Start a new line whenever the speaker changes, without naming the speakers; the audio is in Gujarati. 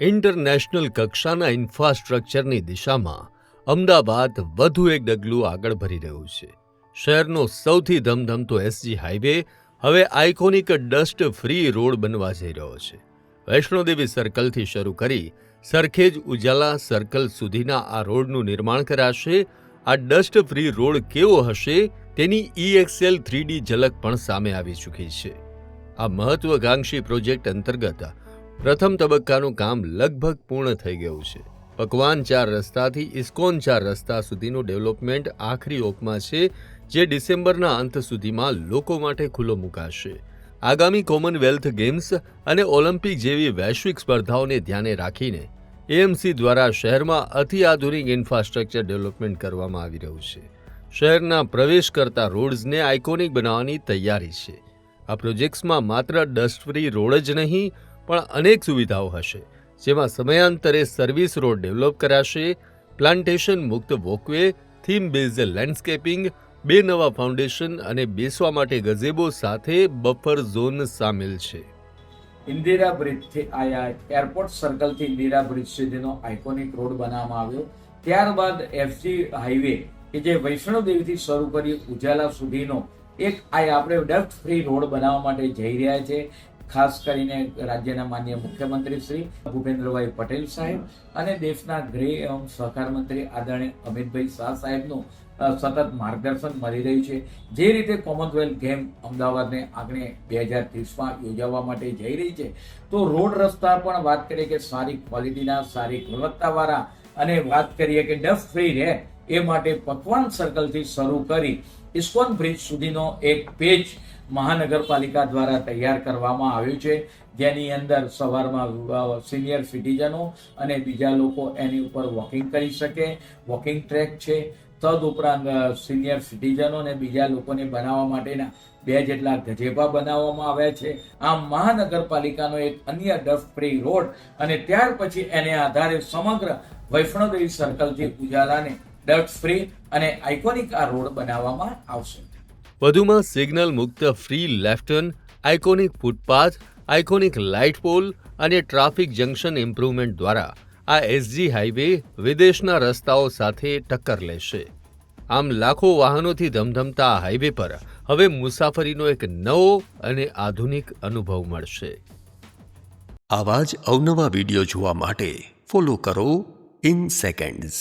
ઇન્ટરનેશનલ કક્ષાના ઇન્ફ્રાસ્ટ્રક્ચરની દિશામાં અમદાવાદ વધુ એક ડગલું આગળ ભરી રહ્યું છે. શહેરનો સૌથી ધમધમતો એસજી હાઈવે હવે આઇકોનિક ડસ્ટ ફ્રી રોડ બનવા જઈ રહ્યો છે. વૈષ્ણોદેવી સર્કલથી શરૂ કરી સરખેજ ઉજાલા સર્કલ સુધીના આ રોડનું નિર્માણ કરાશે. આ ડસ્ટ ફ્રી રોડ કેવો હશે તેની ઈએક્સએલ થ્રીડી ઝલક પણ સામે આવી ચૂકી છે. આ મહત્વકાંક્ષી પ્રોજેક્ટ અંતર્ગત પ્રથમ તબક્કાનું કામ લગભગ પૂર્ણ થઈ ગયું છે. પકવાન ચાર રસ્તાથી ઇસ્કોન ચાર રસ્તા સુધીનું ડેવલપમેન્ટ આખરી ઓપમાં છે, જે ડિસેમ્બરના અંત સુધીમાં લોકો માટે ખુલ્લો મુકાશે. આગામી કોમનવેલ્થ ગેમ્સ અને ઓલિમ્પિક જેવી વૈશ્વિક સ્પર્ધાઓને ધ્યાને રાખીને એએમસી દ્વારા શહેરમાં અતિ આધુનિક ઇન્ફ્રાસ્ટ્રક્ચર ડેવલપમેન્ટ કરવામાં આવી રહ્યું છે. શહેરના પ્રવેશ કરતા રોડ્સને આઇકોનિક બનાવવાની તૈયારી છે. આ પ્રોજેક્ટ્સમાં માત્ર ડસ્ટ ફ્રી રોડ જ નહીં પણ અનેક સુવિધાઓ હશે, જેમાં સમયાંતરે સર્વિસ રોડ ડેવલપ કરાશે, પ્લાન્ટેશન મુક્ત વોકવે, થીમ બેઝ લેન્ડસ્કેપિંગ, બે નવા ફાઉન્ડેશન અને બેસવા માટે ગઝેબો સાથે બફર ઝોન સામેલ છે.
ઇન્દિરા બ્રિજથી આયા એરપોર્ટ સર્કલથી ઇન્દિરા બ્રિજ સુધીનો આઇકોનિક રોડ બનાવવામાં આવ્યો. ત્યારબાદ એફજી હાઈવે, કે જે વૈષ્ણોદેવીથી શરૂ કરી ઉજાલા સુધીનો એક આ આપણે ડસ્ટ ફ્રી રોડ બનાવવા માટે જઈ રહ્યા છે. ખાસ કરીને રાજ્યના માન્ય મુખ્યમંત્રી શ્રી ભૂપેન્દ્રભાઈ પટેલ સાહેબ અને દેશના ગૃહ એવં સહકાર મંત્રી આદરણીય અમિતભાઈ શાહ સાહેબનું સતત માર્ગદર્શન મળી રહ્યું છે. જે રીતે કોમનવેલ્થ ગેમ અમદાવાદને આગળ બે હજાર ત્રીસમાં યોજાવા માટે જઈ રહી છે, તો રોડ રસ્તા પણ વાત કરીએ કે સારી ક્વોલિટીના, સારી ગુણવત્તાવાળા અને વાત કરીએ કે ડસ્ટ ફ્રી રહે એ માટે પકવાન સર્કલથી શરૂ કરી ઇસ્કોન બ્રિજ સુધીનો એક પેજ મહાનગરપાલિકા દ્વારા તૈયાર કરવામાં આવ્યું છે. જેની અંદર સવારમાં સિનિયર સિટીઝનો અને બીજા લોકો એની ઉપર વોકિંગ કરી શકે. વોકિંગ ટ્રેક છે. તદ ઉપરાંત સિનિયર સિટીઝનો અને બીજા લોકોને બનાવવા માટેના બે જેટલા ગજેબા બનાવવામાં આવ્યા છે. આમ મહાનગરપાલિકાનો એક અન્ય ડસ્ટ ફ્રી રોડ અને ત્યાર પછી એને આધારે સમગ્ર વૈષ્ણોદેવી સર્કલથી ઉજાલાને ડસ્ટ ફ્રી અને આઇકોનિક આ રોડ બનાવવામાં આવશે.
વધુમાં સિગ્નલ મુક્ત free left turn iconic footpath, iconic light pole અને ટ્રાફિક જંકશન ઇમ્પ્રુવમેન્ટ દ્વારા આ એસજી હાઈવે વિદેશના રસ્તાઓ સાથે ટક્કર લેશે. આમ લાખો વાહનોથી ધમધમતા આ હાઈવે પર હવે મુસાફરીનો એક નવો અને આધુનિક અનુભવ મળશે.
આવા જ અવનવા વીડિયો જોવા માટે ફોલો કરો ઇન સેકન્ડ્સ